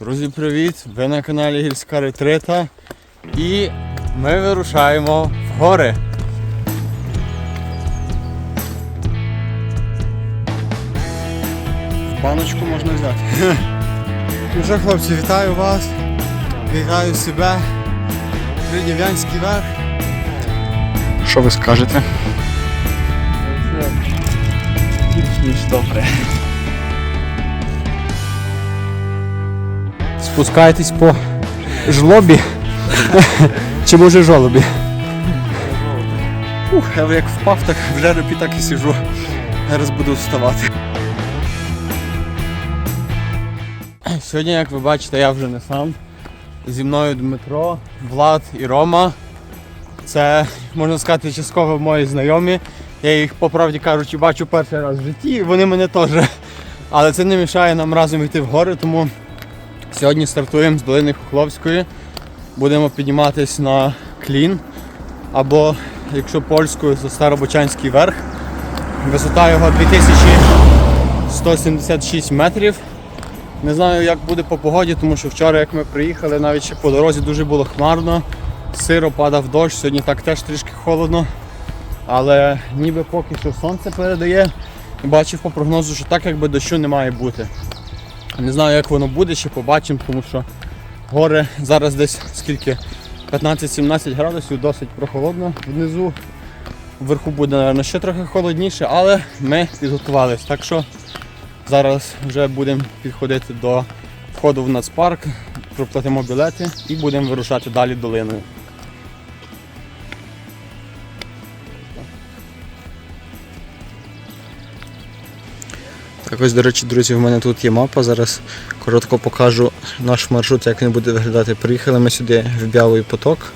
Друзі, привіт! Ви на каналі Гірська Ретрита і ми вирушаємо в гори. Баночку можна взяти. Ну що, хлопці, вітаю вас. Вітаю себе. Триднів'янський верх. Що ви скажете? Більш ніж добре. Спускайтесь по жлобі. Чи може жолобі? Ух, я як впав, так в жеребі так і сижу. Зараз буду вставати. Сьогодні, як ви бачите, я вже не сам. Зі мною Дмитро, Влад і Рома. Це, можна сказати, частково мої знайомі. Я їх, по правді кажучи, бачу перший раз в житті, вони мене теж. Але це не мішає нам разом йти в гори, тому Сьогодні стартуємо з долини Хохловської. Будемо підніматись на клін. Або, якщо польською, то Старобочанський верх. Висота його 2176 метрів. Не знаю, як буде по погоді, тому що вчора, як ми приїхали, навіть ще по дорозі дуже було хмарно, сиро падав дощ, сьогодні так теж трішки холодно. Але ніби поки що сонце передає. Бачив по прогнозу, що так якби дощу не має бути. Не знаю, як воно буде, ще побачимо, тому що гори зараз десь скільки 15-17 градусів, досить прохолодно внизу. Вверху буде, мабуть, ще трохи холодніше, але ми підготувалися. Так що зараз вже будемо підходити до входу в нацпарк, проплатимо білети і будемо вирушати далі долиною. Так ось, до речі, друзі, в мене тут є мапа. Зараз коротко покажу наш маршрут, як він буде виглядати. Приїхали ми сюди в Бялий поток.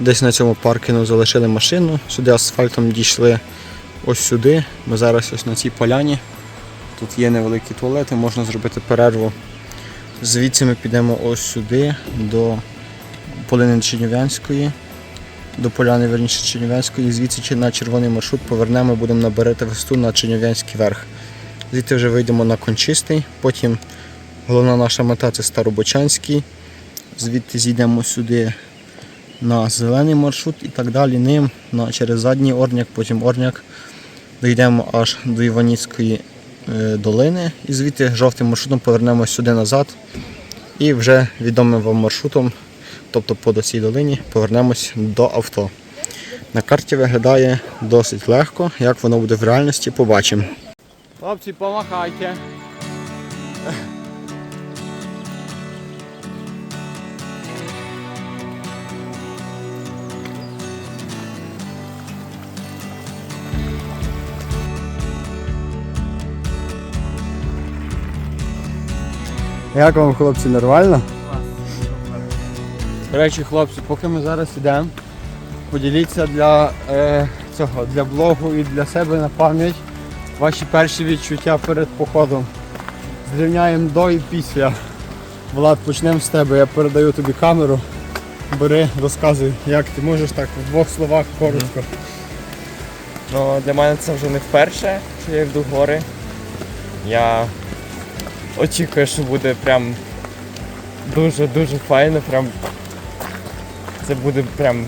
Десь на цьому паркінгу залишили машину. Сюди асфальтом дійшли ось сюди. Ми зараз ось на цій поляні. Тут є невеликі туалети, можна зробити перерву. Звідси ми підемо ось сюди до полини Чернів'янської, до поляни верніше Чернів'янської, звідси на червоний маршрут повернемо, будемо набирати висоту на Чернів'янський верх. Звідти вже вийдемо на Кончистий, потім головна наша мета це Старобочанський. Звідти зійдемо сюди на зелений маршрут і так далі ним на, через задній орняк, потім орняк. Дійдемо аж до Іваніцької е, долини і звідти жовтим маршрутом повернемось сюди назад. І вже відомим вам маршрутом, тобто по цій долині, повернемось до авто. На карті виглядає досить легко, як воно буде в реальності, побачимо. Хлопці, помахайте. Як вам, хлопці, нормально? До речі, хлопці, поки ми зараз йдемо, поділіться для е, цього для блогу і для себе на пам'ять ваші перші відчуття перед походом. Зрівняємо до і після. Влад, почнемо з тебе. Я передаю тобі камеру. Бери, розказуй, як ти можеш так в двох словах коротко. Ну, для мене це вже не вперше, що я йду в гори. Я очікую, що буде прям дуже-дуже файно. Прям це буде прям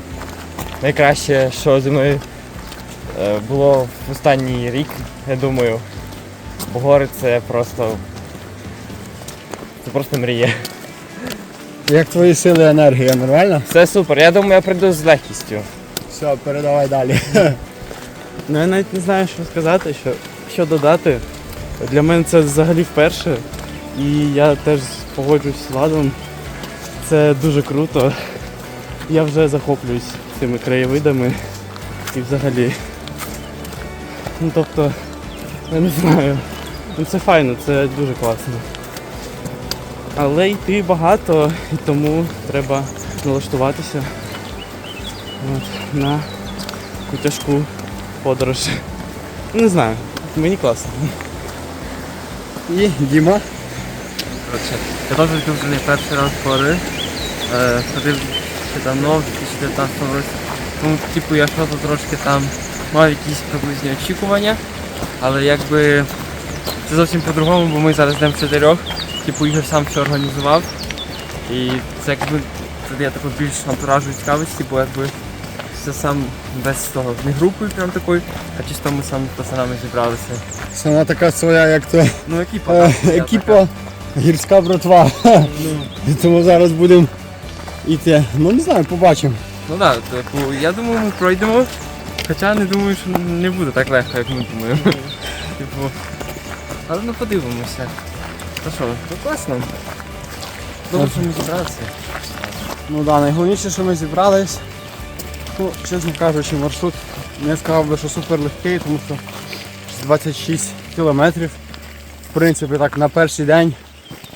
найкраще, що зі мною було в останній рік, я думаю. Бо гори це просто. Це просто мрія. Як твої сили і енергія, нормально? Все супер. Я думаю, я прийду з легкістю. Все, передавай далі. Ну я навіть не знаю, що сказати, що, що додати. Для мене це взагалі вперше. І я теж погоджуюсь з Владом. Це дуже круто. Я вже захоплююсь цими краєвидами і взагалі. Ну тобто, я не знаю. Ну це файно, це дуже класно. Але йти багато, і тому треба налаштуватися от, на таку тяжку подорож. Ну, Не знаю, мені класно. І Діма. Коротше, я теж йду не перший раз гори. Е, ходив ще давно, в 2019 році. Тому, типу, я щось трошки там мав якісь приблизні очікування. Але якби це зовсім по-другому, бо ми зараз йдемо в чотирьох. типу Ігор сам все організував. І це якби дає таку більш антуражу цікавості, бо якби все сам без того не групою прям такою, а чисто ми сам пацанами зібралися. Це вона така своя, як то Ну екіпа. е, так, я така. гірська братва. І Тому зараз будемо йти. Ну не знаю, побачимо. Ну так, типу, я думаю, ми пройдемо. Хоча не думаю, що не буде так легко, як ми думаємо. Типу. Але ну подивимося. Та що, ну класно. Добре, що ми зібралися. Ну да, найголовніше, що ми зібрались. Ну, чесно кажучи, маршрут не сказав би, що супер легкий, тому що 26 кілометрів. В принципі, так на перший день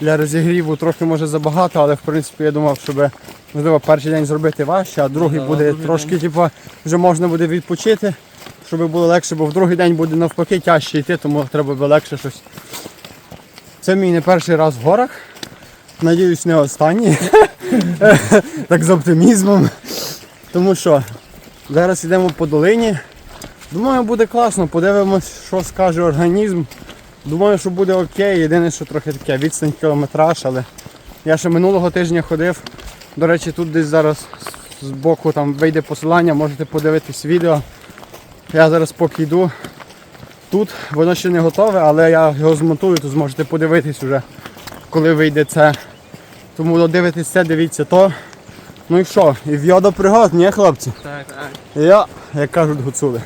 для розігріву трохи може забагато, але в принципі я думав, щоб можливо перший день зробити важче, а другий буде другий трошки, типу, вже можна буде відпочити, щоб було легше, бо в другий день буде навпаки тяжче йти, тому треба буде легше щось. Це мій не перший раз в горах. Надіюсь, не останній. так з оптимізмом. Тому що зараз йдемо по долині. Думаю, буде класно, подивимось, що скаже організм. Думаю, що буде окей. Єдине, що трохи таке відстань кілометраж, але я ще минулого тижня ходив. До речі, тут десь зараз з боку там вийде посилання, можете подивитись відео. Я зараз поки йду. Тут воно ще не готове, але я його змонтую, то зможете подивитись уже, коли вийде це. Тому додивитись це, дивіться то. Ну і що? І в йодо пригод, ні, хлопці? Так, так. Я, як кажуть гуцули.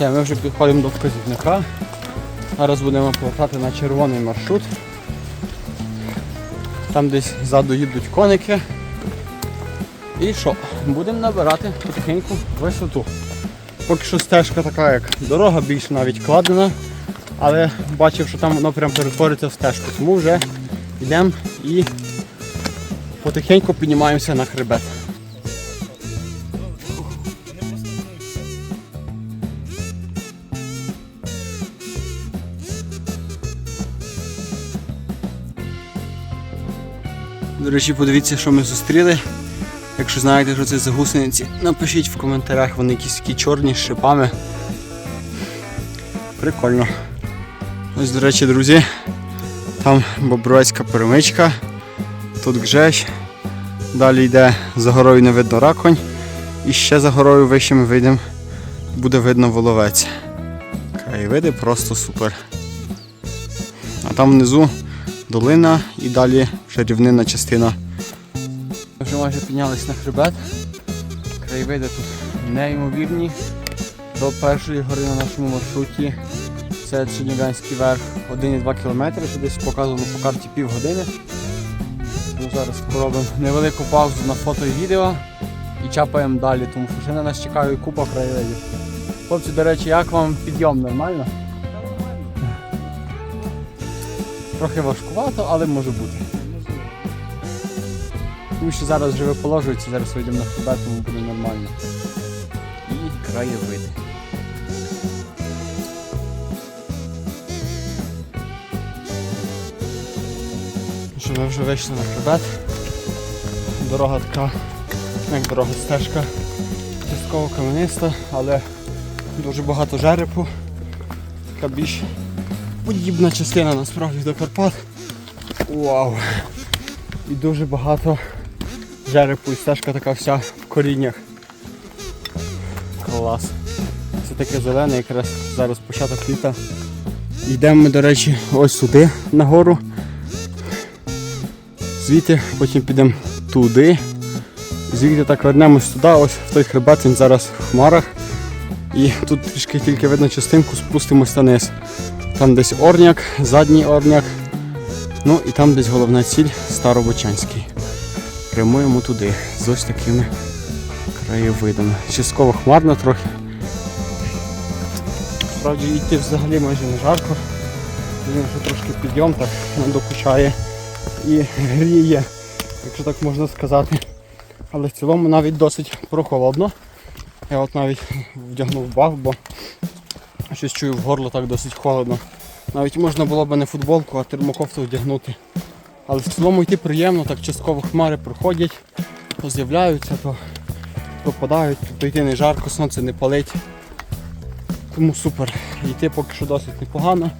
Все, ми вже підходимо до вказівника. Зараз будемо повертати на червоний маршрут. Там десь ззаду їдуть коники. І що? Будемо набирати потихеньку висоту. Поки що стежка така, як дорога, більш навіть кладена, але бачив, що там воно прям перетвориться в стежку. Тому вже йдемо і потихеньку піднімаємося на хребет. До речі, подивіться, що ми зустріли. Якщо знаєте, що це за гусениці, напишіть в коментарях, вони якісь такі чорні з шипами. Прикольно. Ось, до речі, друзі, там бобровецька перемичка, тут гжещ. Далі йде за горою не видно раконь. І ще за горою вище ми вийдемо, буде видно воловець. Краєвиди просто супер. А там внизу долина і далі вже рівнинна частина. Вже майже піднялись на хребет. Краєвиди тут неймовірні. До першої гори на нашому маршруті. Це Черніганський верх 1,2 км, що десь показувало по карті півгодини. Тому зараз робимо невелику паузу на фото і відео і чапаємо далі, тому що ще на нас чекає купа краєвидів. Хлопці, до речі, як вам підйом нормально? Трохи важкувато, але може бути. Тому що зараз вже виположується, зараз вийдемо на хребет, тому буде нормально. І краєвиди. Ну Що ми вже вийшли на хребет. Дорога така, як дорога стежка, частково камениста, але дуже багато жерепу. Така більш подібна частина насправді до Карпат. Вау! І дуже багато жерепу і стежка така вся в коріннях. Клас. Це таке зелене, якраз зараз початок літа. Йдемо ми, до речі, ось сюди нагору. Звідти потім підемо туди. Звідти так вернемось туди, ось в той хребет він зараз в хмарах. І тут трішки тільки видно частинку, спустимося вниз. Там десь орняк, задній орняк. Ну і там десь головна ціль Старобочанський. Прямуємо туди з ось такими краєвидами. Частково хмарно трохи. Справді йти взагалі майже не жарко. Єдине, що трошки підйом так докучає і гріє, якщо так можна сказати. Але в цілому навіть досить прохолодно. Я от навіть вдягнув баф, бо щось чую в горло так досить холодно. Навіть можна було б не футболку, а термокофту вдягнути. Але в цілому йти приємно, так частково хмари проходять. то з'являються, то пропадають, тобто йти не жарко, сонце не палить. Тому супер. Йти поки що досить непогано.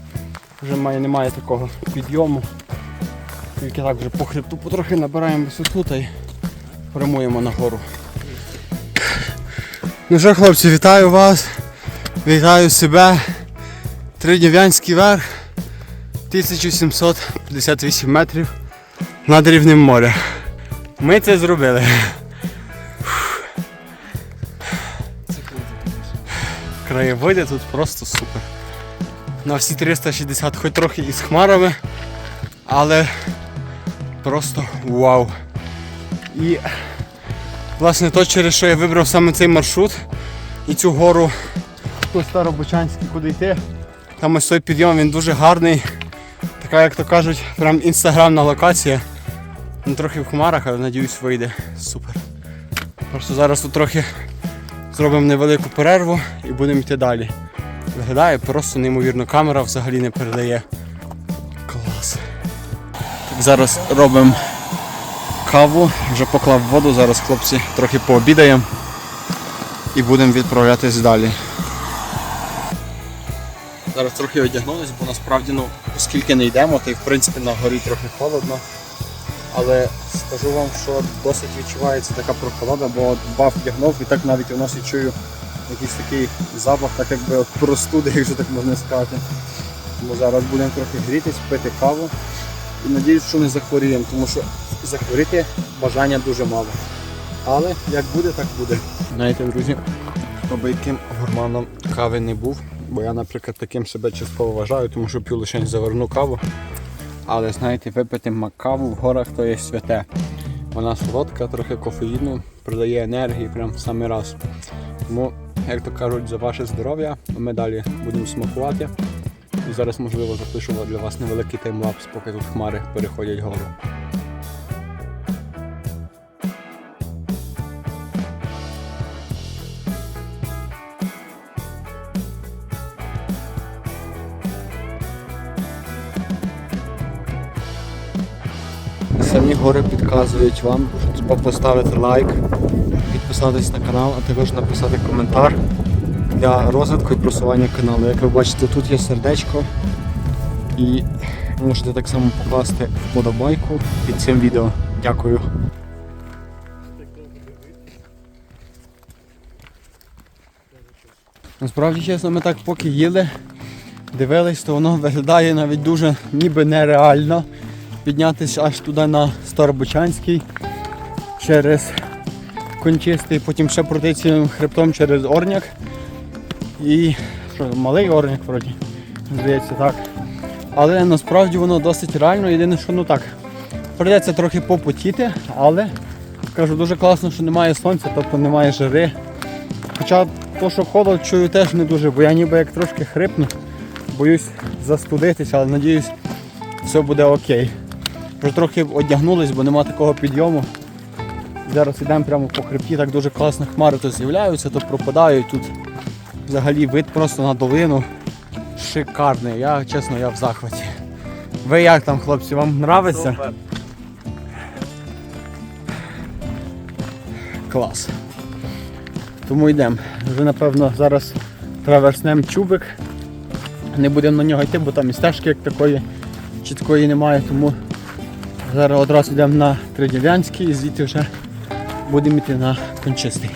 Вже має, немає такого підйому. Тільки так вже по хребту потрохи набираємо висоту та й прямуємо нагору. Ну що, хлопці, вітаю вас. Вітаю себе. Триднів'янський верх. 1758 метрів над рівнем моря. Ми це зробили. Краєвиди тут просто супер. На всі 360, хоч трохи із хмарами, але просто вау. І власне то, через що я вибрав саме цей маршрут і цю гору по Старобочанській, куди йти. Там ось той підйом, він дуже гарний. Така, як то кажуть, прям інстаграмна локація. Ну, трохи в хмарах, але надіюсь вийде. Супер. Просто зараз тут трохи зробимо невелику перерву і будемо йти далі. Виглядає просто неймовірно. Камера взагалі не передає. Клас. Так, зараз робимо каву, вже поклав воду, зараз хлопці трохи пообідаємо і будемо відправлятись далі. Зараз трохи одягнулись, бо насправді, ну, оскільки не йдемо, то й в принципі на горі трохи холодно. Але скажу вам, що досить відчувається така прохолода, бо баф вдягнув і так навіть у носі чую якийсь такий запах, так якби от простуди, якщо так можна сказати. Тому зараз будемо трохи грітись, пити каву. І надіюсь, що не захворіємо, тому що захворіти бажання дуже мало. Але як буде, так буде. Знаєте, друзі, аби яким гурманом кави не був, бо я, наприклад, таким себе частково вважаю, тому що п'ю лише заверну каву. Але знаєте, випити мак каву в горах то є святе. Вона солодка, трохи кофеїну, придає енергії прям в самий раз. Тому, як то кажуть, за ваше здоров'я ми далі будемо смакувати. І зараз, можливо, запишу для вас невеликий таймлапс, поки тут хмари переходять гору. Самі гори підказують вам, що треба поставити лайк, підписатись на канал, а також написати коментар для розвитку і просування каналу. Як ви бачите, тут є сердечко і можете так само покласти вподобайку під цим відео. Дякую. Насправді, чесно, ми так поки їли, дивились, то воно виглядає навіть дуже ніби нереально піднятися аж туди на Старобочанський через Кончистий, потім ще пройти цим хребтом через Орняк. І що, малий Орняк вроді, здається так. Але насправді воно досить реально, єдине, що ну так. Придеться трохи попотіти, але кажу, дуже класно, що немає сонця, тобто немає жари. Хоча то, що холод, чую теж не дуже, бо я ніби як трошки хрипну, боюсь застудитися, але надіюсь, все буде окей. Вже трохи одягнулись, бо нема такого підйому. Зараз йдемо прямо по хребті, так дуже класно хмари то з'являються, то пропадають. Тут взагалі вид просто на долину. Шикарний. Я чесно, я в захваті. Ви як там, хлопці, вам подобається? Клас. Тому йдемо. Вже напевно зараз траверснем чубик. Не будемо на нього йти, бо там і стежки як такої чіткої немає, тому зараз одразу йдемо на Тридів'янський і звідти вже будемо йти на Кончистий.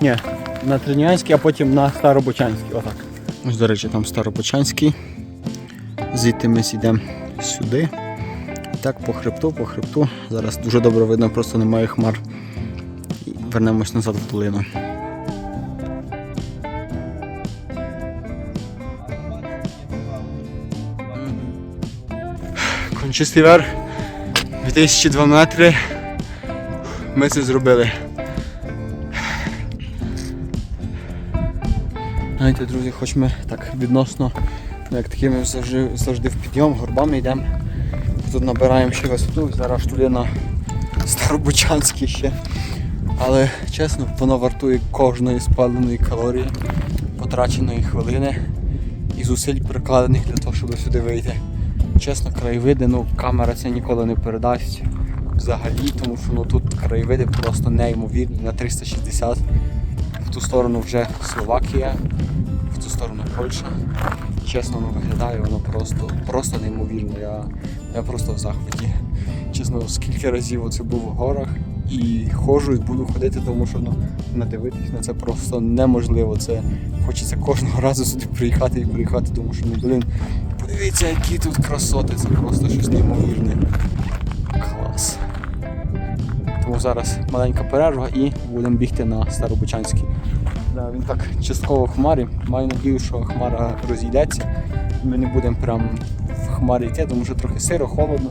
Ні, на Тридів'янський, а потім на Старобочанський. Отак. Ось, до речі, там Старобочанський. Звідти ми йдемо сюди. І так по хребту, по хребту. Зараз дуже добре видно, просто немає хмар. І вернемось назад в долину. Кончистий верх. 2002 метри. Ми це зробили. Знаєте, друзі, хоч ми так відносно, як такими завжди, завжди в підйом, горбами йдемо. Тут набираємо ще висоту, зараз туди на Старобучанський ще. Але чесно, воно вартує кожної спаленої калорії, потраченої хвилини і зусиль прикладених для того, щоб сюди вийти. Чесно, краєвиди, ну камера це ніколи не передасть. взагалі, тому що ну, тут краєвиди просто неймовірні на 360. В ту сторону вже Словакія, в ту сторону Польща. Чесно, воно виглядає, воно просто, просто неймовірно. Я, я просто в захваті. Чесно, скільки разів оце був в горах і ходжу і буду ходити, тому що ну, надивитись на це просто неможливо. Це хочеться кожного разу сюди приїхати і приїхати, тому що ну, блін, подивіться, які тут красоти, це просто щось неймовірне. Клас. Тому зараз маленька перерва і будемо бігти на Старобучанський. Да, він так частково в хмарі. Маю надію, що хмара розійдеться. Ми не будемо прям в хмарі йти, тому що трохи сиро, холодно.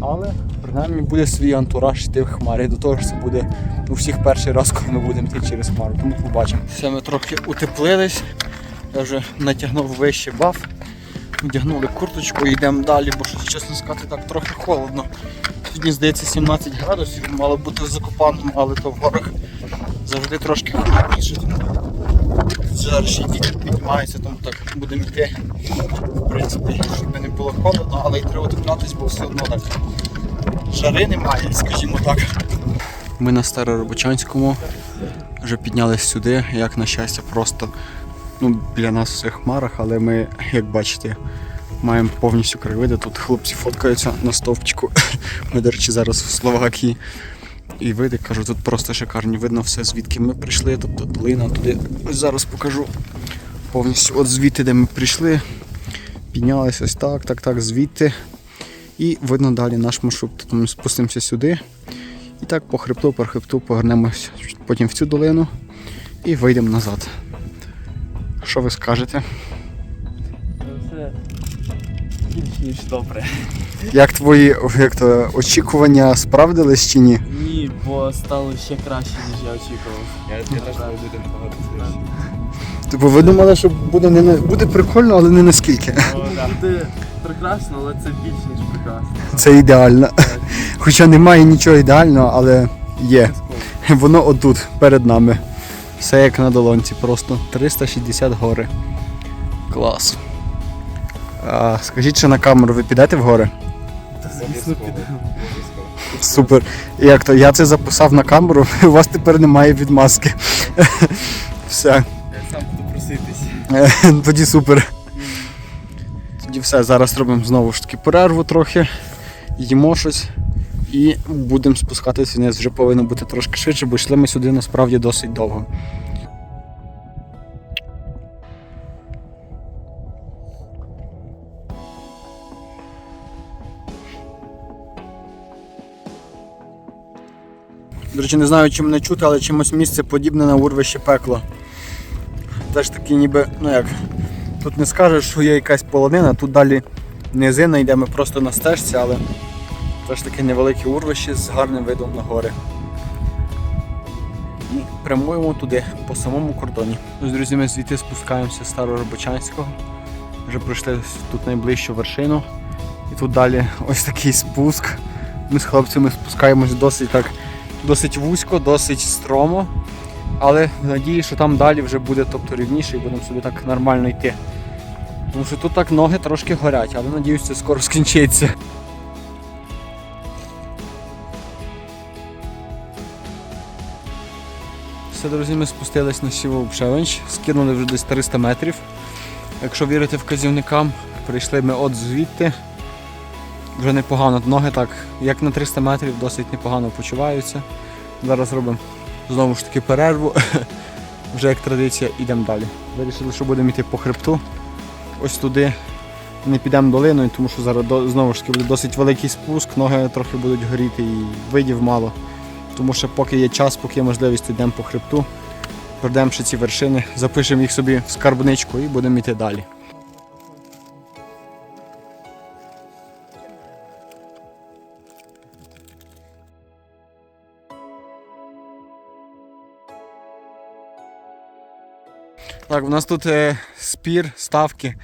Але принаймні буде свій антураж йти в хмарі. До того ж це буде у всіх перший раз, коли ми будемо йти через хмару. Тому побачимо. Все, ми трохи утеплились. Я вже натягнув вище баф. Вдягнули курточку і йдемо далі, бо щось, чесно сказати, так трохи холодно. Сьогодні, здається, 17 градусів, мало бути в Закопаному, але то в горах завжди трошки холодніше. Зараз ще вітер піднімається, тому так будемо йти. В принципі, щоб не було холодно, але й треба утеплятись, бо все одно так жари немає, скажімо так. Ми на Староробочанському вже піднялись сюди, як на щастя, просто ну, біля нас в хмарах, але ми, як бачите, маємо повністю краєвиди. Тут хлопці фоткаються на стовпчику. Ми, до речі, зараз в Словакії. І види, кажу, тут просто шикарні. Видно все, звідки ми прийшли, тобто долина туди. Ось зараз покажу повністю от звідти, де ми прийшли. Піднялися ось так, так, так, звідти. І видно далі наш маршрут. Тобто ми спустимося сюди. І так по хребту, по хребту повернемось потім в цю долину і вийдемо назад. Що ви скажете? Все більш ніж добре. Як твої як то, очікування справдились чи ні? Ні, бо стало ще краще, ніж я очікував. Я, я теж не буду багато Типу, ви думали, що буде не на- буде прикольно, але не наскільки. Буде прекрасно, але це більш ніж прекрасно. Це ідеально. Хоча немає нічого ідеального, але є. Воно отут, перед нами. Все як на долонці, просто 360 гори. Клас. А, скажіть, що на камеру ви підете в гори? Звісно, підемо. Супер. Як то? Я це записав на камеру, і у вас тепер немає відмазки. Все. Я сам буду проситись. Е, Тоді супер. Тоді все, зараз робимо знову ж таки перерву трохи, їмо щось і будемо спускатися вниз. Вже повинно бути трошки швидше, бо йшли ми сюди насправді досить довго. До речі, не знаю, чи мене чути, але чимось місце подібне на урвище пекла. Теж такі ніби, ну як, тут не скажеш, що є якась полонина, тут далі низина йде, ми просто на стежці, але теж таке невелике урвище з гарним видом на гори. І прямуємо туди, по самому кордоні. Ось, друзі, ми звідти спускаємося з Староробочанського. Вже пройшли тут найближчу вершину. І тут далі ось такий спуск. Ми з хлопцями спускаємось досить так, досить вузько, досить стромо. Але в надії, що там далі вже буде тобто, рівніше і будемо собі так нормально йти. Тому що тут так ноги трошки горять, але надіюсь, це скоро скінчиться. Все, друзі, ми спустились на Сіву Пшевенч, скинули вже десь 300 метрів. Якщо вірити вказівникам, прийшли ми от звідти. Вже непогано. Ноги так, як на 300 метрів, досить непогано почуваються. Зараз робимо знову ж таки перерву. Вже як традиція, йдемо далі. Вирішили, що будемо йти по хребту. Ось туди. Не підемо долиною, тому що зараз знову ж таки буде досить великий спуск, ноги трохи будуть горіти і видів мало. Тому що поки є час, поки є можливість, йдемо по хребту, пройдемо ще ці вершини, запишемо їх собі в скарбничку і будемо йти далі. Так, у нас тут е, спір, ставки.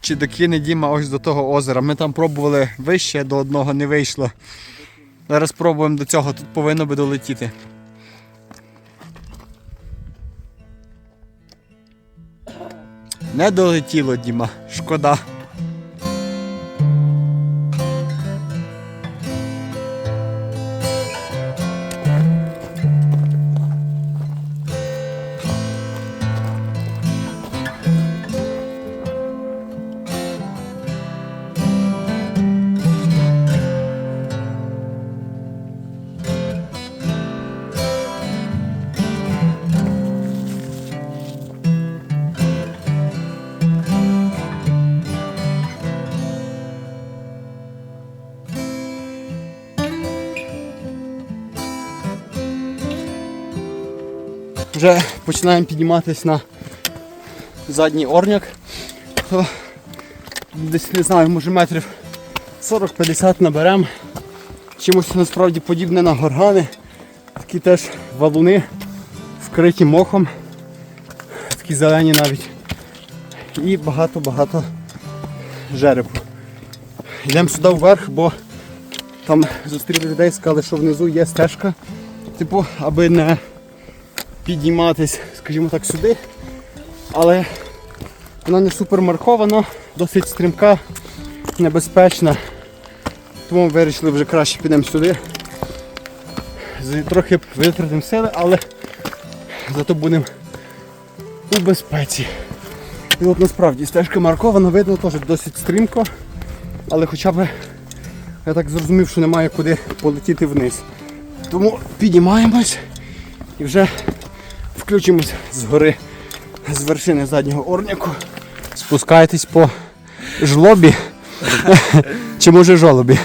Чи докине Діма ось до того озера. Ми там пробували вище, до одного не вийшло. Зараз спробуємо до цього, тут повинно би долетіти. Не долетіло, Діма, шкода. Вже починаємо підніматися на задній орняк, то десь не знаю, може метрів 40-50 наберемо. Чимось насправді подібне на горгани. Такі теж валуни, вкриті мохом, такі зелені навіть. І багато-багато жеребу. Йдемо сюди вверх, бо там зустріли людей, сказали, що внизу є стежка, типу, аби не підніматись, скажімо так, сюди. Але вона не супер маркована, досить стрімка, небезпечна. Тому вирішили вже краще підемо сюди. Трохи витратимо сили, але зато будемо у безпеці. І от насправді стежка маркована, видно теж досить стрімко, але хоча б я так зрозумів, що немає куди полетіти вниз. Тому піднімаємось і вже включимось з гори з вершини заднього орняку. Спускаєтесь по жлобі. Чи може жолобі?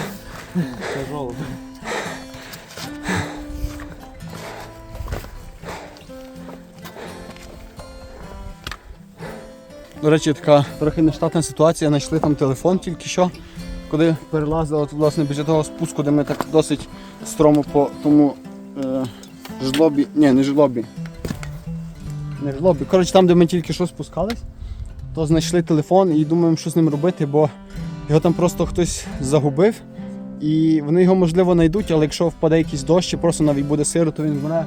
До речі, така трохи нештатна ситуація. Знайшли там телефон тільки що, коли перелазили от, власне біля того спуску, де ми так досить стромо по тому е, жлобі. Ні, не жлобі. Не жлобі. Коротше, там, де ми тільки що спускались, то знайшли телефон і думаємо, що з ним робити, бо його там просто хтось загубив. І вони його можливо знайдуть, але якщо впаде якийсь дощ, чи просто навіть буде сиро, то він вмре.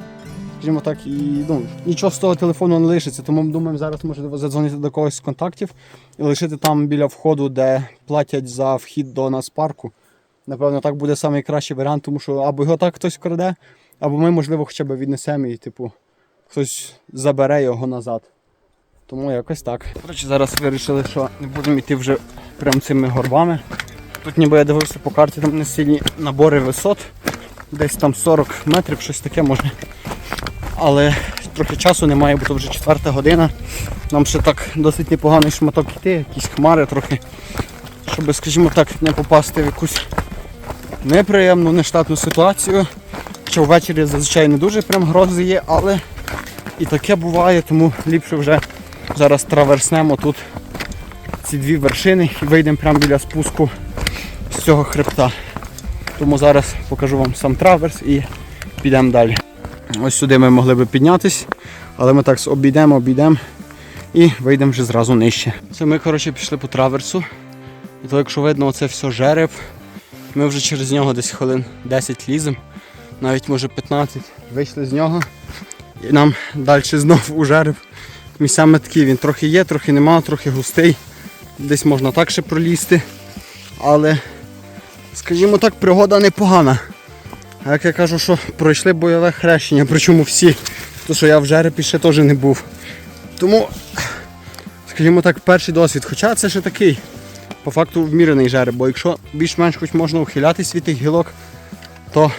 Скажімо так, і ну, нічого з того телефону не лишиться. Тому ми думаємо зараз можливо задзвонити до когось з контактів і лишити там біля входу, де платять за вхід до нас парку. Напевно, так буде найкращий варіант, тому що або його так хтось краде, або ми, можливо, хоча б віднесемо і, типу, хтось забере його назад. Тому якось так. Коротше, зараз вирішили, що не будемо йти вже прямо цими горбами. Тут ніби я дивився по карті, там не сильні набори висот. Десь там 40 метрів, щось таке може. Але трохи часу немає, бо то вже четверта година. Нам ще так досить непоганий шматок йти, якісь хмари трохи. Щоб, скажімо так, не попасти в якусь неприємну, нештатну ситуацію. Що ввечері зазвичай не дуже прям грози є, але і таке буває, тому ліпше вже зараз траверснемо тут ці дві вершини і вийдемо прямо біля спуску з цього хребта. Тому зараз покажу вам сам траверс і підемо далі. Ось сюди ми могли би піднятись, але ми так обійдемо, обійдемо і вийдемо вже зразу нижче. Це ми коротше, пішли по траверсу. І то, якщо видно, оце все жереб. Ми вже через нього десь хвилин 10 ліземо, навіть може 15. Вийшли з нього. І нам далі знов у жереб. Місцями такі він трохи є, трохи нема, трохи густий. Десь можна так ще пролізти. Але, скажімо так, пригода непогана. А як я кажу, що пройшли бойове хрещення, причому всі, то що я в жеребі ще теж не був. Тому, скажімо так, перший досвід. Хоча це ще такий, по факту вмірений жереб, бо якщо більш-менш хоч можна ухилятись від тих гілок, то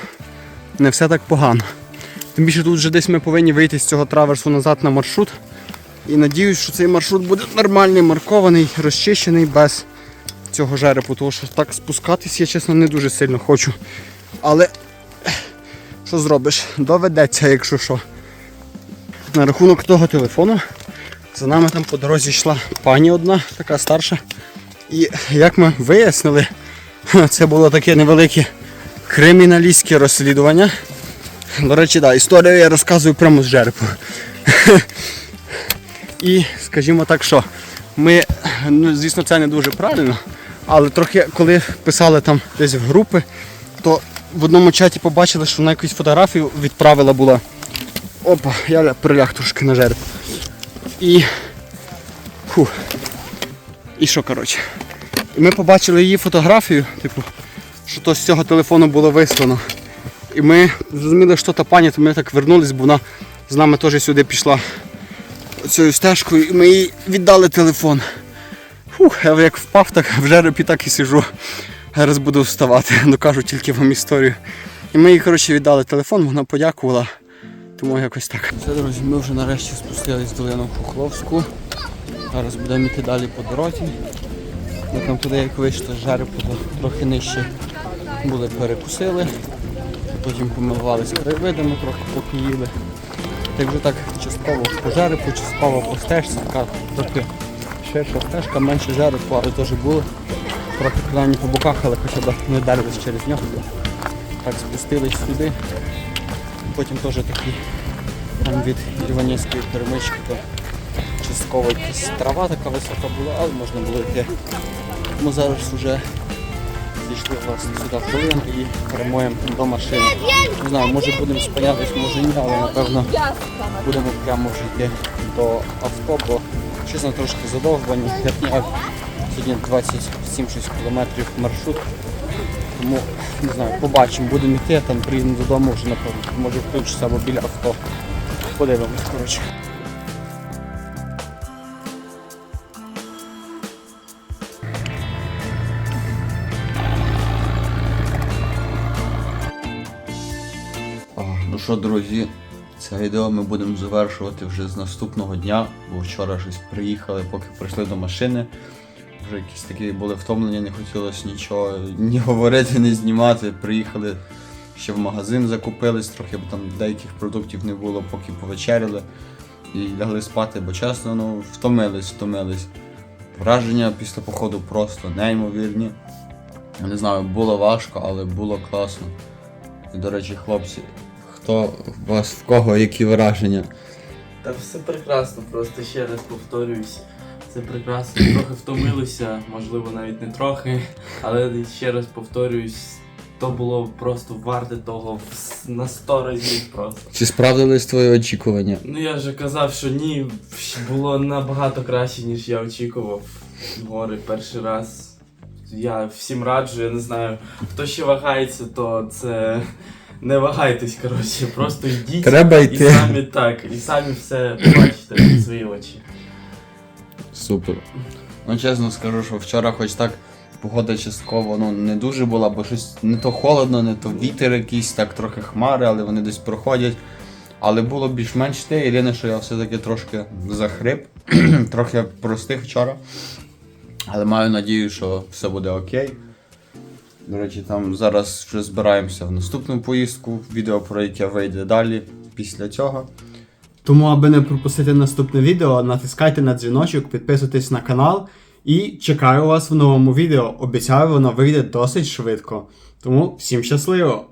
не все так погано. Тим більше тут вже десь ми повинні вийти з цього траверсу назад на маршрут. І надіюсь, що цей маршрут буде нормальний, маркований, розчищений без цього жеребу, тому що так спускатись я чесно не дуже сильно хочу. Але що зробиш? Доведеться, якщо що. На рахунок того телефону. За нами там по дорозі йшла пані одна, така старша. І як ми вияснили, це було таке невелике криміналістське розслідування. До речі, да, історію я розказую прямо з жерепу. І скажімо так, що ми, ну, звісно, це не дуже правильно, але трохи коли писали там десь в групи, то в одному чаті побачили, що вона якусь фотографію відправила була. Опа, я приляг трошки на жереб. І. Фу. І що, коротше? Ми побачили її фотографію, типу, що то з цього телефону було вислано. І ми зрозуміли, що та пані, то ми так вернулись, бо вона з нами теж сюди пішла цією стежкою, і ми їй віддали телефон. Фух, я як впав, так в жеребі так і сижу. Зараз буду вставати, докажу тільки вам історію. І ми їй коротше, віддали телефон, вона подякувала. Тому якось так. Все, друзі, ми вже нарешті спустились в долину Хохловську. Зараз будемо йти далі по дорозі. Ми там туди, як вийшли з жеребу, трохи нижче були перекусили. Потім помилувалися краєвидами, трохи поки їли. Так вже так частково пожари, частково по стежці, така трохи ширша стежка, менше жару, але теж було. Трохи принаймні по боках, але хоча б не вдарились через нього. Так спустились сюди. Потім теж такі там від Іванівської перемички, то частково якась трава така висока була, але можна було йти. Ми зараз вже зійшли власне сюди в долину і прямуємо до машини. Не знаю, може будемо спинятись, може ні, але напевно будемо прямо вже йти до авто, бо чесно трошки задовбані. Я підняв сьогодні 27 6 кілометрів маршрут. Тому не знаю, побачимо, будемо йти, там приїдемо додому вже напевно. Може включиться або біля авто. Подивимось, коротше. Ну що, друзі, це відео ми будемо завершувати вже з наступного дня, бо вчора щось приїхали, поки прийшли до машини. Вже якісь такі були втомлені, не хотілося нічого ні говорити, ні знімати. Приїхали ще в магазин, закупились трохи, бо там деяких продуктів не було, поки повечеряли і лягли спати, бо чесно, ну втомились, втомились. Враження після походу просто неймовірні. Не знаю, було важко, але було класно. До речі, хлопці, хто у вас в кого які враження? Та все прекрасно, просто ще раз повторююсь. Це прекрасно. Трохи втомилися, можливо, навіть не трохи, але ще раз повторююсь, то було просто варте того в- на 100 разів просто. Чи справдились твої очікування? Ну я вже казав, що ні, було набагато краще, ніж я очікував. Гори перший раз. Я всім раджу, я не знаю, хто ще вагається, то це не вагайтесь, коротше, просто йдіть Треба і йти. самі так, і самі все побачите в свої очі. Супер. Ну чесно скажу, що вчора хоч так погода частково ну, не дуже була, бо щось не то холодно, не то вітер якийсь, так трохи хмари, але вони десь проходять. Але було більш-менш те. Єдине, що я все-таки трошки захрип, трохи простих вчора. Але маю надію, що все буде окей. До речі, там зараз вже збираємося в наступну поїздку, відео про яке вийде далі після цього. Тому, аби не пропустити наступне відео, натискайте на дзвіночок, підписуйтесь на канал і чекаю вас в новому відео. Обіцяю, воно вийде досить швидко. Тому всім щасливо!